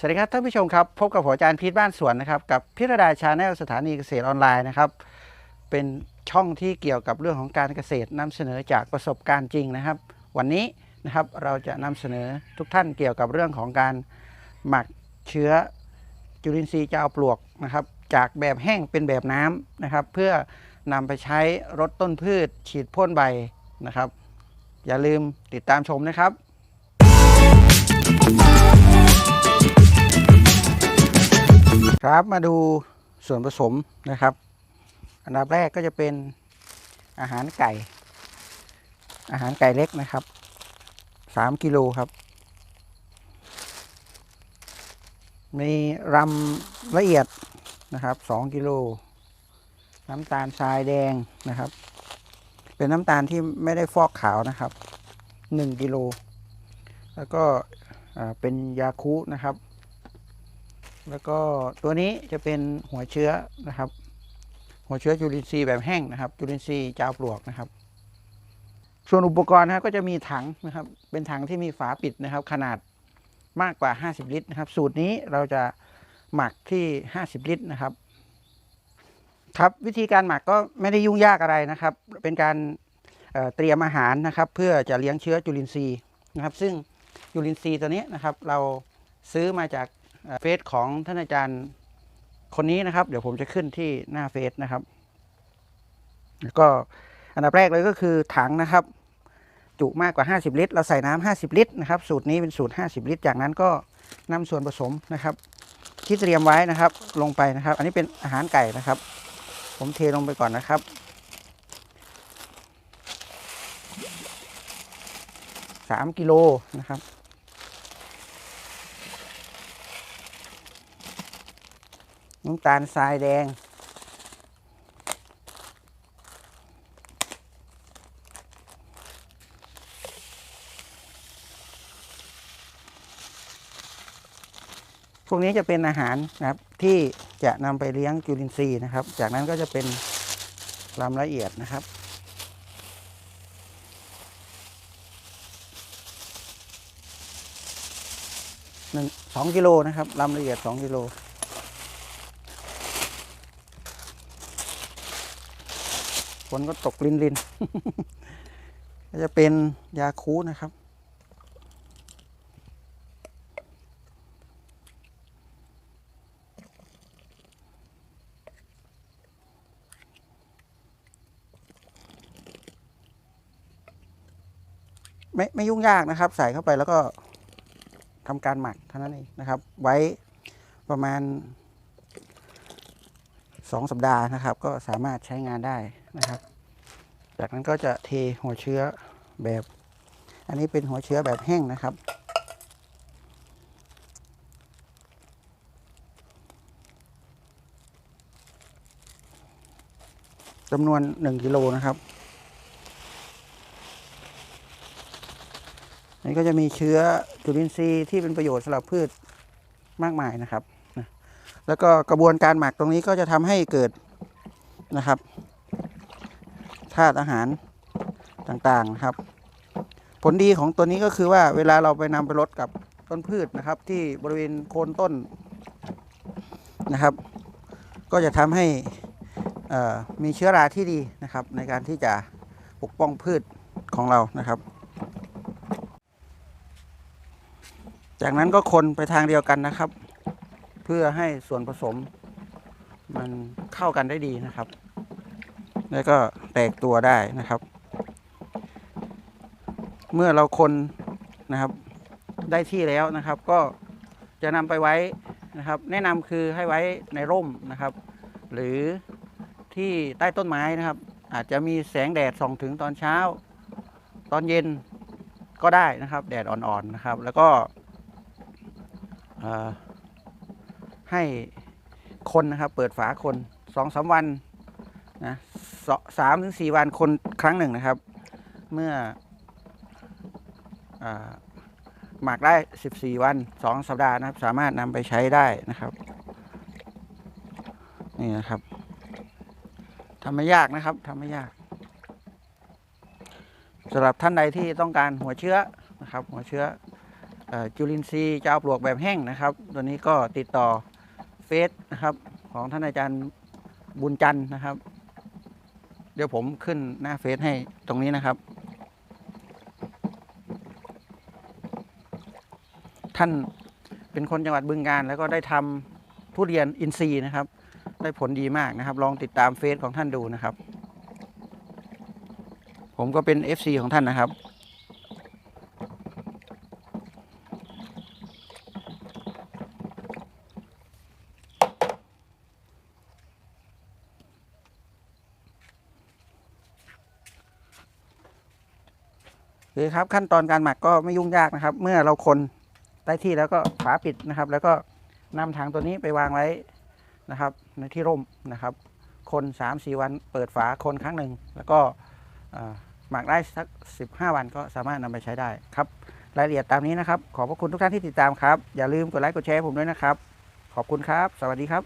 สวัสดีครับท่านผู้ชมครับ พบกับผมอาจารย์พีทบ้านสวนนะครับ กับพิรดาชาแนลสถานีเกษตรออนไลน์นะครับ เป็นช่องที่เกี่ยวกับเรื่องของการเกษตรนำเสนอจากประสบการณ์จริงนะครับ วันนี้นะครับเราจะนำเสนอทุกท่านเกี่ยวกับเรื่องของการหมักเชื้อจุลินทรีย์เจ้าปลวกนะครับ จากแบบแห้งเป็นแบบน้ำนะครับ เพื่อนำไปใช้รดต้นพืช ฉีดพ่นใบนะครับ อย่าลืมติดตามชมนะครับ ครับมาดูส่วนผสมนะครับ อันดับแรกก็จะเป็นอาหารไก่ อาหารไก่เล็กนะครับสามกิโลครับ มีรำละเอียดนะครับสองกิโล น้ำตาลทรายแดงนะครับ เป็นน้ำตาลที่ไม่ได้ฟอกขาวนะครับหนึ่งกิโล แล้วก็เป็นยาคุนะครับ แล้วก็ตัวนี้จะเป็นหัวเชื้อนะครับ หัวเชื้อจุลินทรีย์แบบแห้งนะครับ จุลินทรีย์จาวปลวกนะครับ ส่วนอุปกรณ์นะครับก็จะมีถังนะครับ เป็นถังที่มีฝาปิดนะครับ ขนาดมากกว่า 50 ลิตรนะครับ สูตรนี้เราจะหมักที่ 50 ลิตรนะครับ ครับวิธีการหมักก็ไม่ได้ยุ่งยากอะไรนะครับ เป็นการเเตรียมอาหารนะครับ เพื่อจะเลี้ยงเชื้อจุลินทรีย์นะครับ ซึ่งจุลินทรีย์ตัวนี้นะครับ เราซื้อมาจาก เฟซของท่านอาจารย์คนนี้นะครับ เดี๋ยวผมจะขึ้นที่หน้าเฟซนะครับ แล้วก็อันดับแรกเลยก็คือถังนะครับ จุมากกว่า 50 ลิตร เราใส่น้ำ50 ลิตรนะครับ สูตรนี้เป็นสูตร 50 ลิตร จากนั้นก็นำส่วนผสมนะครับ ที่เตรียมไว้นะครับ ลงไปนะครับ อันนี้เป็นอาหารไก่นะครับ ผมเทลงไปก่อนนะครับสามกิโลนะครับ น้ำตาลทรายแดง พวกนี้จะเป็นอาหารนะครับ ที่จะนำไปเลี้ยงจุลินทรีย์นะครับ จากนั้นก็จะเป็นลำละเอียดนะครับหนึ่งสองกิโลนะครับลำละเอียดสองกิโล ฝนก็ตกลินลินก็จะเป็นยาคูนะครับ ไม่ไม่ยุ่งยากนะครับ ใส่เข้าไปแล้วก็ทำการหมักเท่านั้นเองนะครับ ไว้ประมาณสองสัปดาห์นะครับ ก็สามารถใช้งานได้ นะครับ จากนั้นก็จะเทหัวเชื้อแบบ อันนี้เป็นหัวเชื้อแบบแห้งนะครับ จำนวนหนึ่งกิโลนะครับอันนี้ก็จะมีเชื้อจุลินทรีย์ที่เป็นประโยชน์สำหรับพืชมากมายนะครับ แล้วก็กระบวนการหมักตรงนี้ก็จะทำให้เกิดนะครับ ธาตุอาหารต่างๆนะครับ ผลดีของตัวนี้ก็คือว่าเวลาเราไปนำไปลดกับต้นพืชนะครับ ที่บริเวณโคนต้นนะครับ ก็จะทำให้มีเชื้อราที่ดีนะครับ ในการที่จะปกป้องพืชของเรานะครับ จากนั้นก็คนไปทางเดียวกันนะครับ เพื่อให้ส่วนผสมมันเข้ากันได้ดีนะครับ แล้วก็แตกตัวได้นะครับ เมื่อเราคนนะครับได้ที่แล้วนะครับ ก็จะนำไปไว้นะครับ แนะนำคือให้ไว้ในร่มนะครับ หรือที่ใต้ต้นไม้นะครับ อาจจะมีแสงแดดส่องถึงตอนเช้า ตอนเย็นก็ได้นะครับ แดดอ่อนๆนะครับ แล้วก็ให้คนนะครับ เปิดฝาคนสองสามวัน นะสามถึงสี่วันคนครั้งหนึ่งนะครับ เมื่ออหมักได้สิบสี่วันสองสัปดาห์นะครับ สามารถนำไปใช้ได้นะครับ นี่นะครับทำไม่ยากนะครับทำไม่ยากสำหรับท่านใดที่ต้องการหัวเชื้อนะครับ หัวเชื้อเอ่อจุลินทรีย์จะเอาปลวกแบบแห้งนะครับ ตัวนี้ก็ติดต่อเฟซนะครับ ของท่านอาจารย์บุญจันทร์นะครับ เดี๋ยวผมขึ้นหน้าเฟซให้ตรงนี้นะครับ ท่านเป็นคนจังหวัดบึงกาฬแล้วก็ได้ทำทุเรียนอินทรีย์นะครับ ได้ผลดีมากนะครับ ลองติดตามเฟซของท่านดูนะครับ ผมก็เป็น FC ของท่านนะครับ โอเคครับขั้นตอนการหมักก็ไม่ยุ่งยากนะครับ เมื่อเราคนได้ที่แล้วก็ฝาปิดนะครับ แล้วก็นำถังตัวนี้ไปวางไว้นะครับ ในที่ร่มนะครับ คน3าสี่วันเปิดฝาคนครั้งหนึ่งแล้วก็หมักได้สัก 15 วันก็สามารถนำไปใช้ได้ครับรายละเอียดตามนี้นะครับ ขอบพระคุณทุกท่านที่ติดตามครับ อย่าลืมกดไลค์กดแชร์ผมด้วยนะครับ ขอบคุณครับ สวัสดีครับ